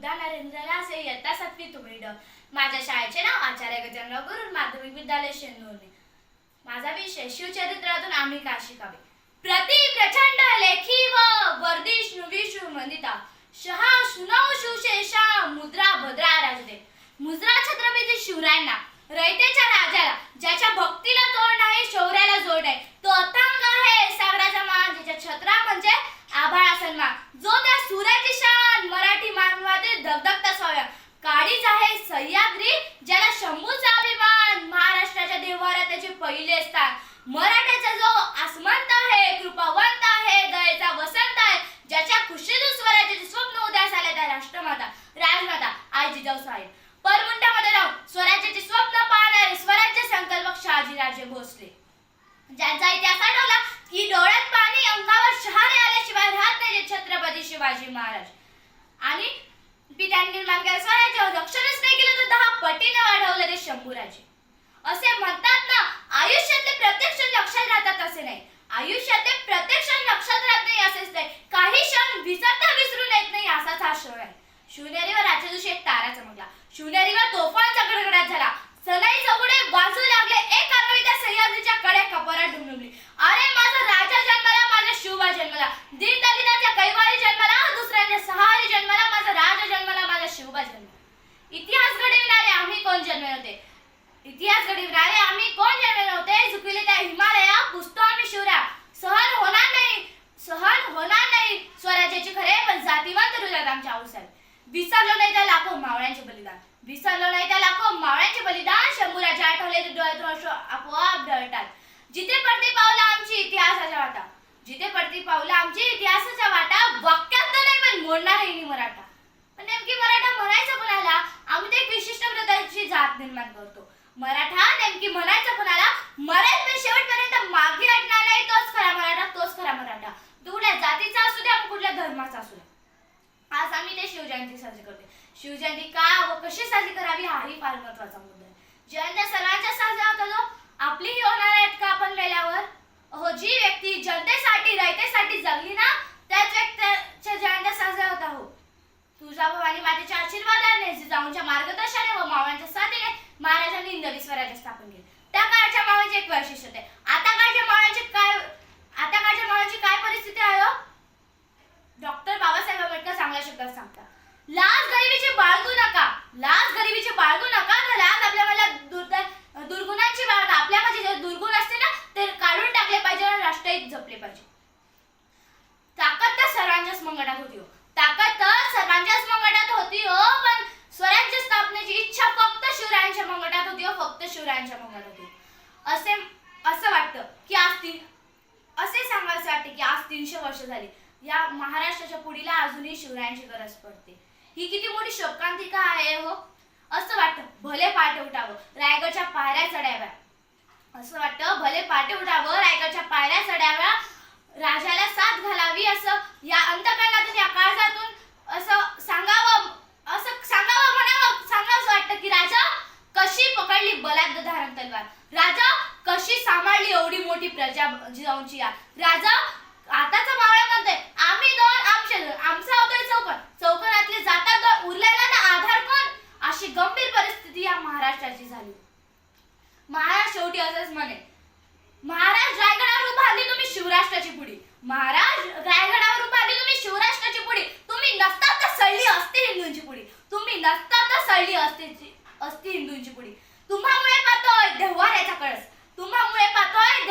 मुद्दा नरेंद्रला से इयत्ता सातवी तुम्ही ड माझ्या शाळेचे नाव आचार्य गजानराव गुरुड माध्यमिक विद्यालय शेंदूरने माझा विषय शिवचरित्रातून आम्ही का शिकावे प्रति प्रचंड लेखी व वर्धिष्णू विष्णू मंदिता शहा सुनव शिवशेषा मुद्रा भद्रा राजदे. मुद्रा छत्रपती शिवरायांना रयतेच्या राजाला ज्याच्या भक्तीला तोड आहे शौर्याला जोड आहे. तो साहेब परमुंडामध्ये राहून स्वराज्याचे स्वप्न पाहणारे स्वराज्य संकल्पक शहाजीराजे भोसले. ज्यांचा इतिहास आठवला की डोळ्यात पाणी अंगावर शहारे आल्याशिवाय राहत नाही जे छत्रपती शिवाजी महाराज. आणि पित्यांनी निर्माण केलं स्वराज्य रक्षणच नाही केलं तर दहा पटीने वाढवलं ते शंभूराजे. असे म्हणतात ना आयुष्यातले प्रत्येक क्षण लक्षात राहतात असे नाही. आयुष्यातले प्रत्येक क्षण लक्षात राहत नाही असेच नाही. काही क्षण विसरता विसरून येत नाही असाच हा क्षण आहे. शिवनेरीवर रात्री दिवशी एक तारा चमकला. शिवनेरीवर तोफांचा गडगडाट झाला. सनई चौघडे वाजू लागले. एक कारवाई त्या सह्याद्रीच्या कडे कपारात डुमडुमली अरे माझा राजा जन्मला माझा शिवबा जन्मला. दीन दलितांच्या कैवारी जन्मला दुसऱ्यांच्या सहारी जन्मला माझा राजा जन्मला माझा शिवबा जन्मला. इतिहास घडविणारे आम्ही कोण जन्मे होते? इतिहास घडविणारे आम्ही कोण जन्मे नव्हते झुकले त्या हिमालया पुसतो आम्ही शिवरा सहन होणार नाही. सहन होणार नाही. स्वराज्याची खरे पण जातीवंत रुजात आमच्या आऊसाहेब विसरलो नाही त्या लाखो मावळ्यांचे बलिदान. विसरलो नाही त्या लाखो मावळ्यांचे बलिदान शंभूराचे आठवले ते डोळ्यात रोष आपोआप डळतात. जिथे पडती पावलं आमची इतिहासाच्या वाटा. जिथे पडती पावलं आमची इतिहासाच्या वाटा वाक्यात तर नाही पण मोडणार आहे मराठा. पण नेमकी मराठा म्हणायचं कोणाला? आम्ही ते एक विशिष्ट प्रकारची जात निर्माण करतो. मराठा नेमकी म्हणायचं कोणाला? मरेल पण मागे हटणार नाही तोच खरा मराठा तोच खरा मराठा तो कुठल्या जातीचा असू द्या कुठल्या धर्माचा असू द्या आज आम्ही ते शिवजयंती साजरी करते शिवजयंती का व कशी साजरी करावी हाही फार महत्त्वाचा मुद्दा आहे. जयंत्या सर्वांच्या साजरा होता आपलीही होणार आहेत का आपण गेल्यावर हो जी व्यक्ती जनतेसाठी रयतेसाठी जगली ना त्याच व्यक्तीच्या जयंत्या साजरा होता हो तुझा भवानी मातेच्या आशीर्वादाने जिजाऊंच्या मार्गदर्शनाने व मावळ्यांच्या साथीने महाराजांनी इंद्रवी स्वराज्य स्थापन केले. त्या काळच्या मावळ्यांचे एक वैशिष्ट्य होते. आता काळच्या मावळ्यांची शिवरायांच्या मंगटात होते. असे असं वाटतं की आज तीन असे सांगायचं वाटते की आज तीनशे वर्ष झाली. या महाराष्ट्राच्या पुढीला अजूनही शिवरायांची गरज पडते. ही किती मोठी शोकांतिका आहे हो. असं वाटतं भले पाटे उठावं रायगडच्या पायऱ्या चढाव्या. असं वाटतं भले पाटे उठावं रायगडच्या पायऱ्या चढाव्या. राजाला साथ घालावी असं या अंतकरणातून या काळजातून असं सांगावं असं सांगावं म्हणावं सांगावं असं वाटतं की राजा कशी पकडली बलाढ्य धारण तलवार राजा कशी सांभाळली एवढी मोठी प्रजा जिजाऊंची या राजा आताचा मावळा म्हणतोय आम्ही दोन आमचे दोन आमचा होतोय चौकन चौकनातले जातात दोन उरलेला ना आधार कोण? अशी गंभीर परिस्थिती या महाराष्ट्राची झाली. महाराज शेवटी असंच म्हणे महाराज रायगडावर उभारली तुम्ही शिवराष्ट्राची पुढी. महाराज रायगडावर उभारली तुम्ही शिवराष्ट्राची पुढी. तुम्ही नसतात तर सळली असते हिंदूंची पुढी. तुम्ही नसतात तर सळली असते असती हिंदूंची पुढी. तुम्हामुळे पाहतोय देव्हाऱ्याचा कळस. तुम्हामुळे पाहतोय